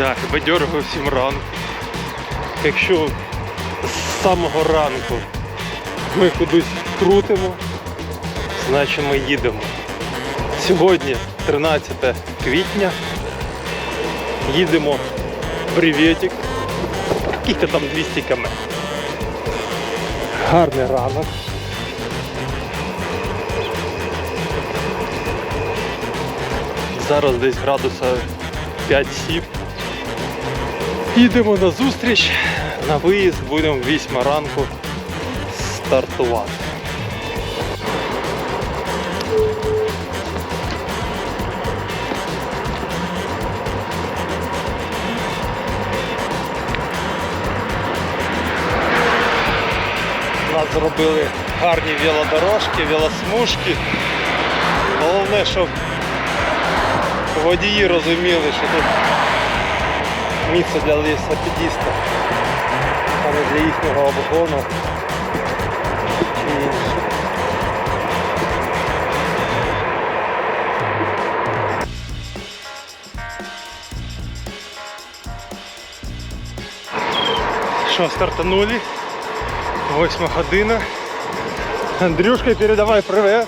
Так, бадьорого всім ранку. Якщо з самого ранку ми кудись крутимо, значить ми їдемо. Сьогодні 13 квітня. Їдемо Привітик. Скільки там 200 км. Гарний ранок. Зараз десь градуса 5-7. Їдемо на зустріч, на виїзд будемо в 8 ранку стартувати. Нас зробили гарні велодорожки, велосмужки. Головне, щоб водії розуміли, що тут місце для велосипедиста, а не для їхнього обгону чи інше. Що, стартанули? Восьма година. Андрюшка, передавай привет.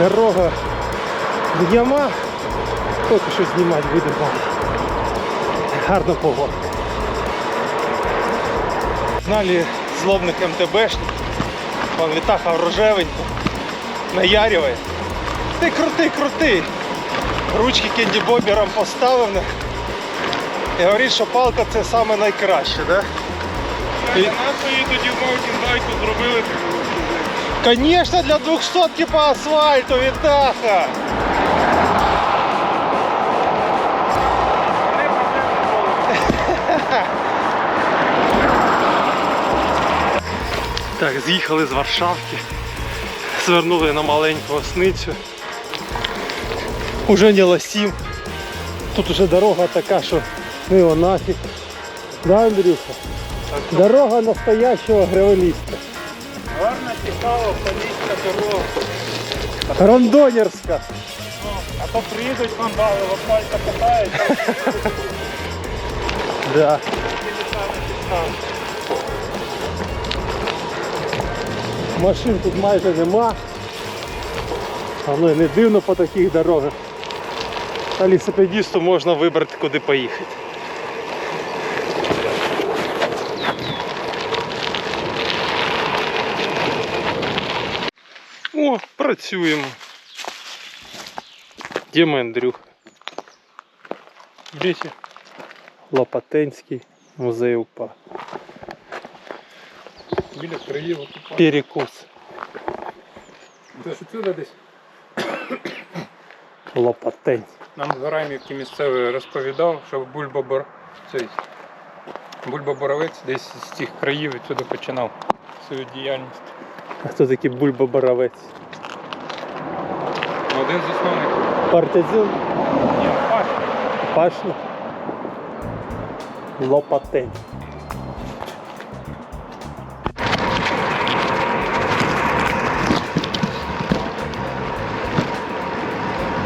Дорога в яма. Поки що знімати будемо. Гарна погода. Знали злобних МТБшників. Вон Вітаха рожевенько. Наяриває. Ти крутий, крутий. Ручки кенді-бобером поставив. І говорить, що палка це саме найкраще, да? І... Нашої тоді маутінбайку зробили. Конечно, для 200 по асфальту, Вітаха! Так, з'їхали з Варшавки, звернули на маленьку осницю. Уже не лосім. Тут уже дорога така, що ну його нафіг. Да, Андрюха? Дорога настоящего гравеліста. Цікава, поліська дорога. Рандонерська. А то приїдуть вандали, в асфальта катають. Да. Машин тут майже нема. Але не дивно по таких дорогах. А лісопедісту можна вибрати, куди поїхати. О, працюємо. Де мій Андрюха? Дивіться. Лопатинський музей УПА. Біля Криєва тут. Перекус. Це ж сюди десь. Лопатень. Нам Зарамівки місцевий розповідав, що бульбабор... цей бульбаборовець десь з цих країв відсюди починав свою діяльність. А хто такий Бульба Боровець? Один з основних. Партизан Ні, Паш. Пашна. Лопатень.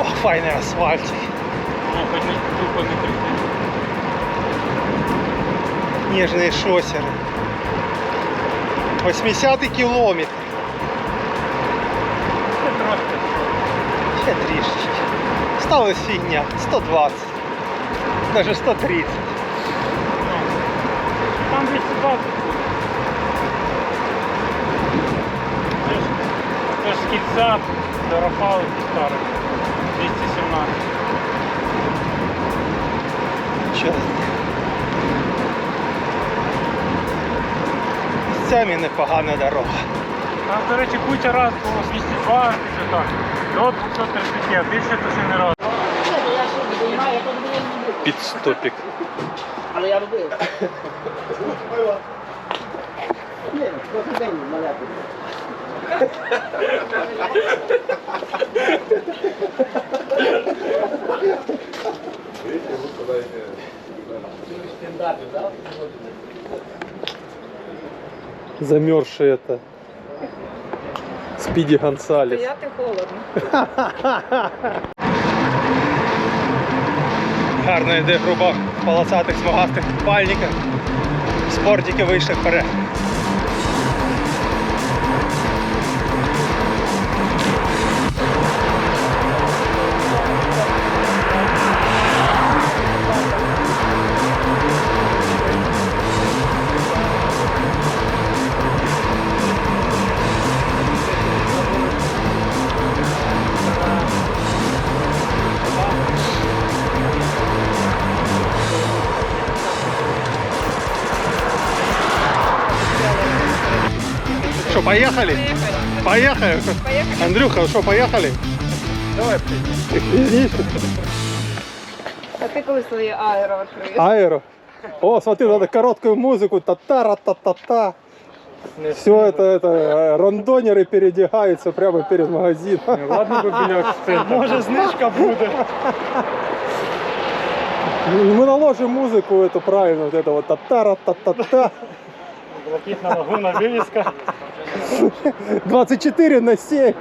О, файний асфальт. Ну, хоч не тупо не крити. Ніжний шосер. 80 кілометр. Це трошки. Ще трішечки. Сталась фігня. 120. Даже 130. Там 220 буде. Це ж, кільця до Рафалики старих. 217. Чесно. Місцями непогана дорога. Там, до речі, куча раз було 202, чи так. До 230, а більше то ще не раз. Буду. Підстопік. Але я робив. Ні, трохи день маляти. Замерзший это. Спіді Гонсалес. Стояти холодно. Гарно йде грубо в полосатих смугастих купальниках. Спортики вийшли вперед. Что, поехали? Поехали. Поїхали. Андрюха, что, поехали? Давай, Извините. А ти коли свої аеро відкриєш? Аэро. О, смотри, надо короткую музыку. Та-та, та-та-та. Все это, это э, рандонеры передягаются прямо перед магазином. Ладно би біля акцента. Може знижка буде. Мы наложим музыку эту правильно, вот это вот та-та, та-та-та. Блакитна лагуна, вивіска. 24 на 7.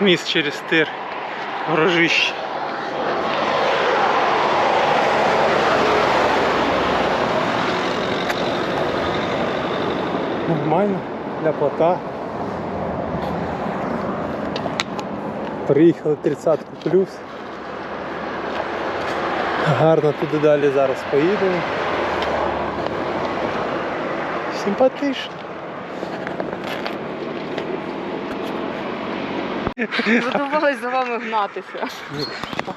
Міст через тир. Ворожище. Нормально для плота. Приїхали 30 плюс. Гарно туди далі зараз поїдемо. Симпатично. Задумалась за вами гнатися.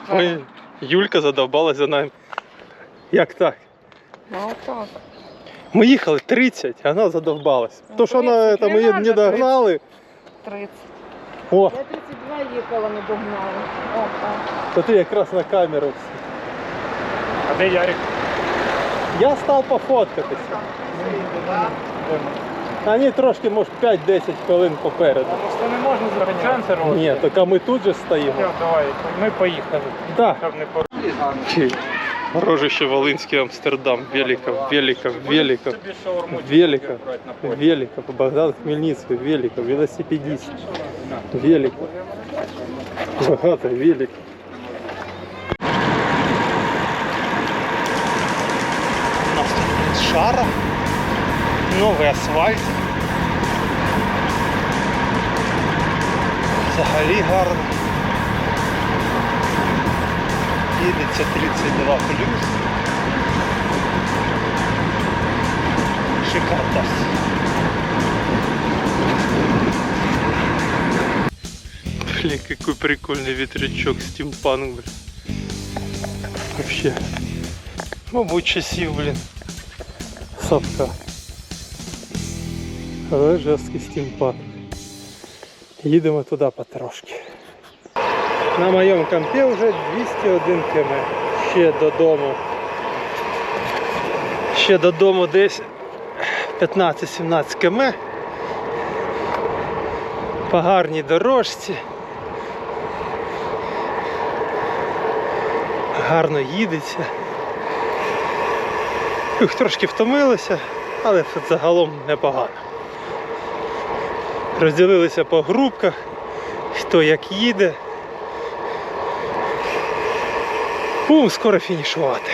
Ой, Юлька задовбалась за нами. Як так? Ну так. Ми їхали 30, а вона задовбалась. Ну, То, що вона, 30, це, ми не її не догнали. 30. О, Я 32 їхала, не догнала. О, так. то ти якраз на камеру. Де Ярик? Я став пофоткатися. Вони трошки, може, 5-10 хвилин попереду. Просто не можна зробити чансер. Ні, так а ми тут же стоїмо. Давай, ми поїхали. Так. Щоб не пор... Рожище Волинський Амстердам, Великов, Великов, шаурму Великов. Великов, Богдан Хмельницький, Великов, велосипедист, Великов, багато Великов. У нас тут шара, новий асфальт. Взагалі гарно. Їдеться 32 плюс. Шикардос. Блин, какой прикольный ветрячок стимпанк, блин. Вообще. Мабуть, часів, блін. Сапка. Але жорсткий стимпанк. Їдемо туди потрошки. На моєму компі вже 201 км. Ще додому. Ще додому десь 15-17 км. По гарній дорожці. Гарно їдеться. Ух, трошки втомилися, але загалом непогано. Розділилися по групках, хто як їде. Будемо скоро фінішувати.